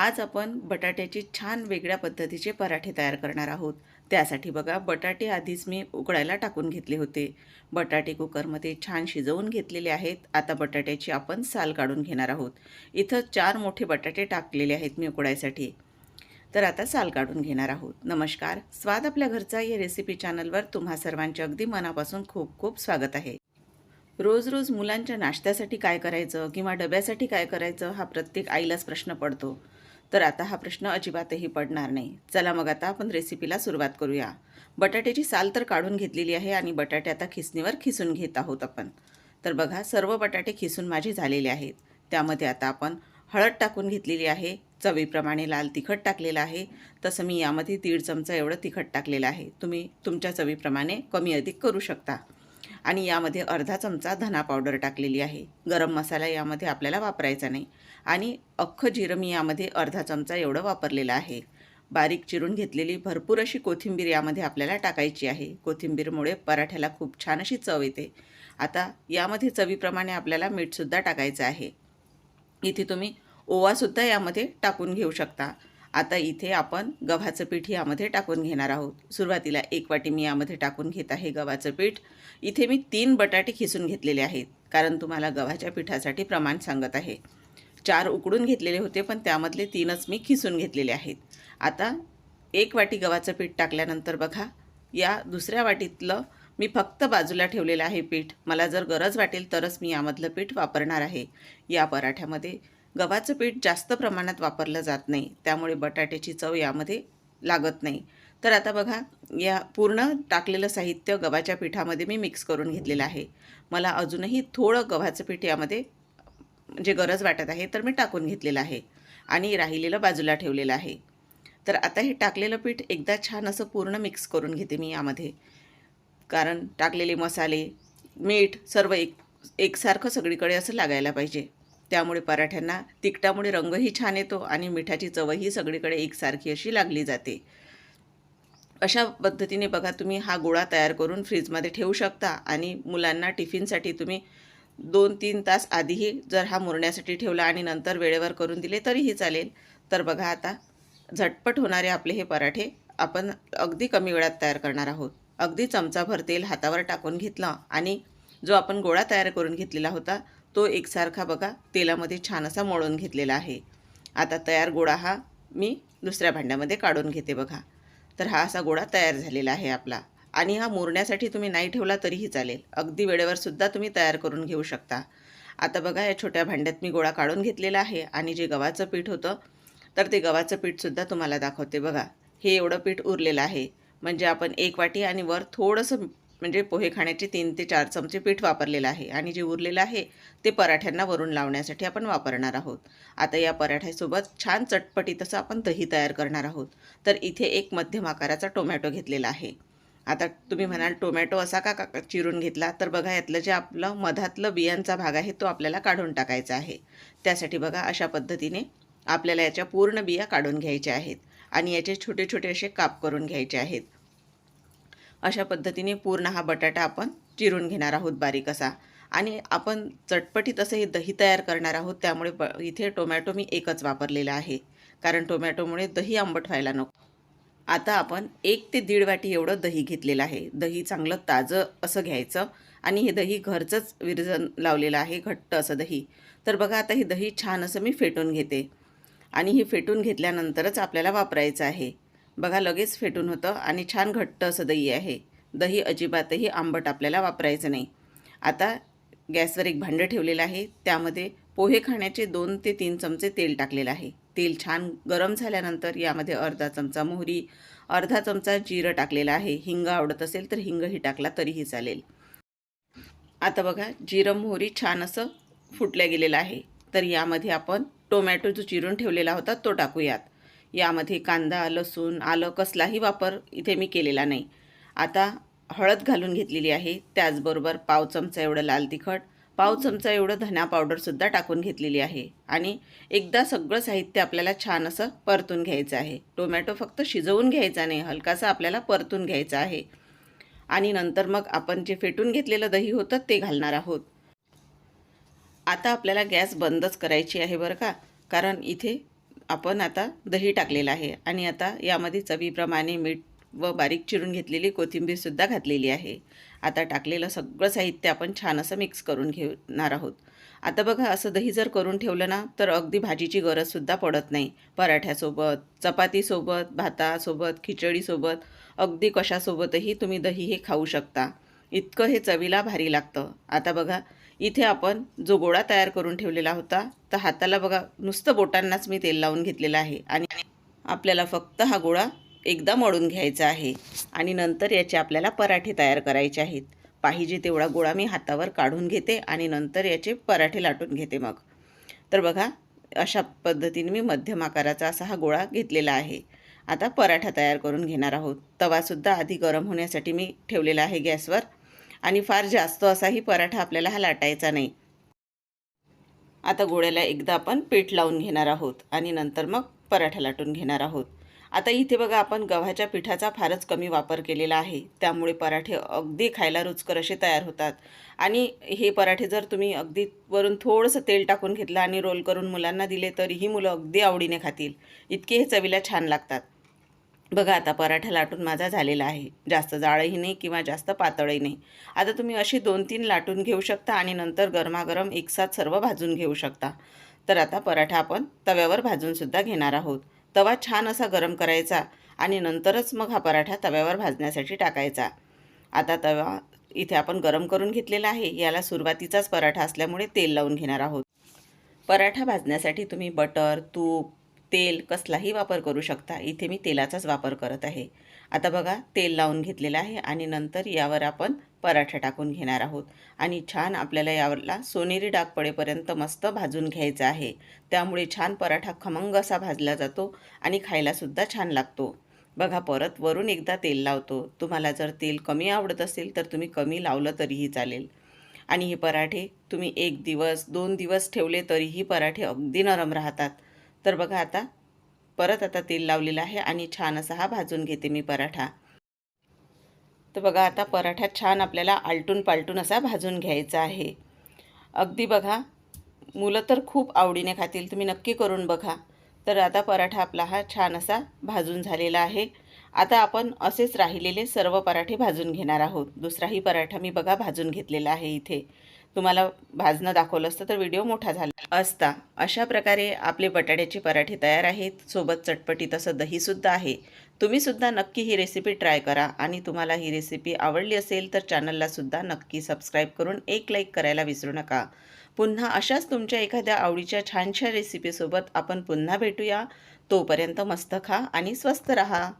आज आपण बटाट्याची छान वेगळ्या पद्धतीचे पराठे तयार करणार आहोत. त्यासाठी बघा बटाटे आधीच मी उकडायला टाकून घेतले होते. बटाटे कुकरमध्ये छान शिजवून घेतलेले आहेत. आता बटाट्याची आपण साल काढून घेणार आहोत. इथं चार मोठे बटाटे टाकलेले आहेत मी उकडायसाठी तर आता साल काढून घेणार आहोत. नमस्कार. स्वाद आपल्या घरचा या रेसिपी चॅनलवर तुम्हा सर्वांचे अगदी मनापासून खूप खूप स्वागत आहे. रोज रोज मुलांच्या नाश्त्यासाठी काय करायचं किंवा डब्यासाठी काय करायचं हा प्रत्येक आईलाच प्रश्न पडतो. तर आता हा प्रश्न अजिबातही पडणार नाही. चला मग आता आपण रेसिपीला सुरुवात करूया. बटाट्याची साल तर काढून घेतलेली आहे आणि बटाटे आता खिसणीवर खिसून घेत आहोत आपण. तर बघा सर्व बटाटे खिसून माझे झालेले आहेत. त्यामध्ये आता आपण हळद टाकून घेतलेली आहे. चवीप्रमाणे लाल तिखट टाकलेलं आहे. तसं मी यामध्ये दीड चमचा एवढं तिखट टाकलेलं आहे. तुम्ही तुमच्या चवीप्रमाणे कमी अधिक करू शकता. आणि यामध्ये अर्धा चमचा धना पावडर टाकलेली आहे. गरम मसाला यामध्ये आपल्याला वापरायचा नाही. आणि अख्खं जिरं मी यामध्ये अर्धा चमचा एवढं वापरलेलं आहे. बारीक चिरून घेतलेली भरपूर अशी कोथिंबीर यामध्ये आपल्याला टाकायची आहे. कोथिंबीरमुळे पराठ्याला खूप छान अशी चव येते. आता यामध्ये चवीप्रमाणे आपल्याला मीठसुद्धा टाकायचं आहे. इथे तुम्ही ओवासुद्धा यामध्ये टाकून घेऊ शकता. आता इथे आपण गव्हाचं पीठ यामध्ये टाकून घेणार आहोत. सुरुवातीला एक वाटी मी यामध्ये टाकून घेत आहे गव्हाचं पीठ. इथे मी तीन बटाटे खिसून घेतलेले आहेत. कारण तुम्हाला गव्हाच्या पिठासाठी प्रमाण सांगत आहे. चार उकडून घेतलेले होते पण त्यामधले तीनच मी खिसून घेतलेले आहेत. आता एक वाटी गव्हाचं पीठ टाकल्यानंतर बघा या दुसऱ्या वाटीतलं मी फक्त बाजूला ठेवलेलं आहे पीठ. मला जर गरज वाटेल तरच मी यामधलं पीठ वापरणार आहे. या पराठ्यामध्ये गव्हाचं पीठ जास्त प्रमाणात वापरलं जात नाही त्यामुळे बटाट्याची चव यामध्ये लागत नाही. तर आता बघा या पूर्ण टाकलेलं साहित्य गव्हाच्या पिठामध्ये मी मिक्स करून घेतलेलं आहे. मला अजूनही थोडं गव्हाचं पीठ यामध्ये जे गरज वाटत आहे तर मी टाकून घेतलेलं आहे आणि राहिलेलं बाजूला ठेवलेलं आहे. तर आता हे टाकलेलं पीठ एकदा छान असं पूर्ण मिक्स करून घेते मी यामध्ये. कारण टाकलेले मसाले मीठ सर्व एक एकसारखं सगळीकडे असं लागायला पाहिजे. त्यामुळे पराठ्यांना तिखटामुळे रंगही छान येतो आणि मिठाची चवही सगळीकडे एकसारखी अशी लागली जाते. अशा पद्धतीने बघा तुम्ही हा गोळा तयार करून फ्रीजमध्ये ठेवू शकता आणि मुलांना टिफिनसाठी तुम्ही दोन तीन तास आधीही जर हा मुरण्यासाठी ठेवला आणि नंतर वेळेवर करून दिले तरीही चालेल. तर बघा आता झटपट होणारे आपले हे पराठे आपण अगदी कमी वेळात तयार करणार आहोत. अगदी चमचाभर तेल हातावर टाकून घेतलं आणि जो आपण गोळा तयार करून घेतलेला होता तो एकसारखा बघा तेलामध्ये छान असा मळून घेतलेला आहे. आता तयार गोळा हा मी दुसऱ्या भांड्यामध्ये काढून घेते बघा. तर हा असा गोळा तयार झालेला आहे आपला. आणि हा मुरण्यासाठी तुम्ही नाही ठेवला तरीही चालेल. अगदी वेळेवर सुद्धा तुम्ही तयार करून घेऊ शकता. आता बघा या छोट्या भांड्यात मी गोळा काढून घेतलेला आहे आणि जे गव्हाचं पीठ होतं तर ते गव्हाचं पीठसुद्धा तुम्हाला दाखवते बघा. हे एवढं पीठ उरलेलं आहे. म्हणजे आपण एक वाटी आणि वर थोडंसं म्हणजे पोहे खाण्याचे तीन ते चार चमचे पीठ वापरलेलं आहे. आणि जे उरलेलं आहे ते पराठ्यांना वरून लावण्यासाठी आपण वापरणार आहोत. आता या पराठ्यासोबत छान चटपटीत असं आपण दही तयार करणार आहोत. तर इथे एक मध्यम आकाराचा टोमॅटो घेतलेला आहे. आता तुम्ही म्हणाल टोमॅटो असा का का चिरून घेतला? तर बघा यातलं जे आपलं मधातलं बियांचा भाग आहे तो आपल्याला काढून टाकायचा आहे. त्यासाठी बघा अशा पद्धतीने आपल्याला याच्या पूर्ण बिया काढून घ्यायच्या आहेत आणि याचे छोटे छोटे असे काप करून घ्यायचे आहेत. अशा पद्धतीने पूर्ण हा बटाटा आपण चिरून घेणार आहोत बारीक असा. आणि आपण चटपटीत असं हे दही तयार करणार आहोत त्यामुळे ब इथे टोमॅटो मी एकच वापरलेला आहे. कारण टोमॅटोमुळे दही आंबट व्हायला नको. आता आपण एक ते दीड वाटी एवढं दही घेतलेलं आहे. दही चांगलं ताजं असं घ्यायचं आणि हे दही घरचंच विरजन लावलेलं आहे घट्ट असं दही. तर बघा आता हे दही छान असं मी फेटून घेते. आणि हे फेटून घेतल्यानंतरच आपल्याला वापरायचं आहे. बघा लगेच फेटून होतं आणि छान घट्ट असं दही आहे. दही अजिबातही आंबट आपल्याला वापरायचं नाही. आता गॅसवर एक भांडं ठेवलेलं आहे. त्यामध्ये पोहे खाण्याचे दोन ते तीन चमचे तेल टाकलेलं आहे. तेल छान गरम झाल्यानंतर यामध्ये अर्धा चमचा मोहरी अर्धा चमचा जिरं टाकलेला आहे. हिंग आवडत असेल तर हिंगही टाकला तरीही चालेल. आता बघा जिरं मोहरी छान असं फुटल्या गेलेलं आहे. तर यामध्ये आपण टोमॅटो जो चिरून ठेवलेला होता तो टाकूयात. यामध्ये कांदा लसूण आलं कसलाही वापर इथे मी केलेला नाही. आता हळद घालून घेतलेली आहे. त्याचबरोबर पाव चमचा एवढं लाल तिखट पाव चमचा एवढं धना पावडरसुद्धा टाकून घेतलेली आहे. आणि एकदा सगळं साहित्य आपल्याला छान असं परतून घ्यायचं आहे. टोमॅटो फक्त शिजवून घ्यायचा नाही हलकासा आपल्याला परतून घ्यायचा आहे. आणि नंतर मग आपण जे फेटून घेतलेलं दही होतं ते घालणार आहोत. आता आपल्याला गॅस बंदच करायची आहे बरं का? कारण इथे आपण आता दही टाकलेलं आहे. आणि आता यामध्ये चवीप्रमाणे मीठ व बारीक चिरून घेतलेली कोथिंबीरसुद्धा घातलेली आहे. आता टाकलेलं सगळं साहित्य आपण छान असं मिक्स करून घेणार आहोत. आता बघा असं दही जर करून ठेवलं ना तर अगदी भाजीची गरजसुद्धा पडत नाही. पराठ्यासोबत चपातीसोबत भातासोबत खिचडीसोबत अगदी कशासोबतही तुम्ही दही हे खाऊ शकता. इतकं हे चवीला भारी लागतं. आता बघा इथे आपण जो गोळा तयार करून ठेवलेला होता तर हाताला बघा नुसतं बोटांनाच मी तेल लावून घेतलेलं आहे. आणि आपल्याला फक्त हा गोळा एकदा मळून घ्यायचा आहे आणि नंतर याचे आपल्याला पराठे तयार करायचे आहेत. पाहिजे तेवढा गोळा मी हातावर काढून घेते आणि नंतर याचे पराठे लाटून घेते मग. तर बघा अशा पद्धतीने मी मध्यम आकाराचा असा हा गोळा घेतलेला आहे. आता पराठा तयार करून घेणार आहोत. तवासुद्धा आधी गरम होण्यासाठी मी ठेवलेला आहे गॅसवर आणि फार जास्त असाही पराठा आपल्याला हा लाटायचा नाही. आता गोळ्याला एकदा आपण पीठ लावून घेणार आहोत आणि नंतर मग पराठा लाटून घेणार आहोत. आता इथे बघा आपण गव्हाच्या पिठाचा फारच कमी वापर केलेला आहे. त्यामुळे पराठे अगदी खायला रुचकर असे तयार होतात. आणि हे पराठे जर तुम्ही अगदी वरून थोडंसं तेल टाकून घेतलं आणि रोल करून मुलांना दिले तरीही मुलं अगदी आवडीने खातील. इतके हे चवीला छान लागतात. बघा आता पराठा लाटून माझा झालेला आहे. जास्त जाळही नाही किंवा जास्त पातळही नाही. आता तुम्ही अशी दोन तीन लाटून घेऊ शकता आणि नंतर गरमागरम एकसाथ सर्व भाजून घेऊ शकता. तर आता पराठा आपण तव्यावर भाजूनसुद्धा घेणार आहोत. तवा छान असा गरम करायचा आणि नंतरच मग हा पराठा तव्यावर भाजण्यासाठी टाकायचा. आता तवा इथे आपण गरम करून घेतलेला आहे. याला सुरुवातीचाच पराठा असल्यामुळे तेल लावून घेणार आहोत. पराठा भाजण्यासाठी तुम्ही बटर तूप तेल कसलाही वापर करू शकता. इथे मी तेलाचाच वापर करत आहे. आता बघा तेल लावून घेतलेलं आहे आणि नंतर यावर आपण पराठा टाकून घेणार आहोत. आणि छान आपल्याला यावरला सोनेरी डाग पडेपर्यंत मस्त भाजून घ्यायचा आहे. त्यामुळे छान पराठा खमंग असा भाजला जातो आणि खायलासुद्धा छान लागतो. बघा परत वरून एकदा तेल लावतो. तुम्हाला जर तेल कमी आवडत असेल तर तुम्ही कमी लावलं तरीही चालेल. आणि हे पराठे तुम्ही एक दिवस दोन दिवस ठेवले तरीही पराठे अगदी नरम राहतात. तर बघा आता. परत आता तेल लावलेलं आहे आणि छान असा हा भाजून घेते मी पराठा. तर बघा आता पराठा छान आपल्याला आलटून पालटून असा भाजून घ्यायचा आहे. अगदी बघा. मुलं तर खूप आवडीने खातील. तुम्ही नक्की करून बघा. तर आता पराठा आपला हा छान असा भाजून झालेला आहे. आता आपण असेच राहिलेले सर्व पराठे भाजून घेणार आहोत. दुसराही पराठा मी बघा भाजून घेतलेला आहे इथे. तुम्हाला भाजणं दाखवलं असतं तर व्हिडिओ मोठा झाला असता. अशा प्रकारे आपले बटाट्याचे पराठे तयार आहेत. सोबत चटपटी तसं दहीसुद्धा आहे. तुम्हीसुद्धा नक्की ही रेसिपी ट्राय करा. आणि तुम्हाला ही रेसिपी आवडली असेल तर चॅनललासुद्धा नक्की सबस्क्राईब करून एक लाईक करायला विसरू नका. पुन्हा अशाच तुमच्या एखाद्या आवडीच्या छानशा रेसिपीसोबत आपण पुन्हा भेटूया. तोपर्यंत मस्त खा आणि स्वस्त रहा.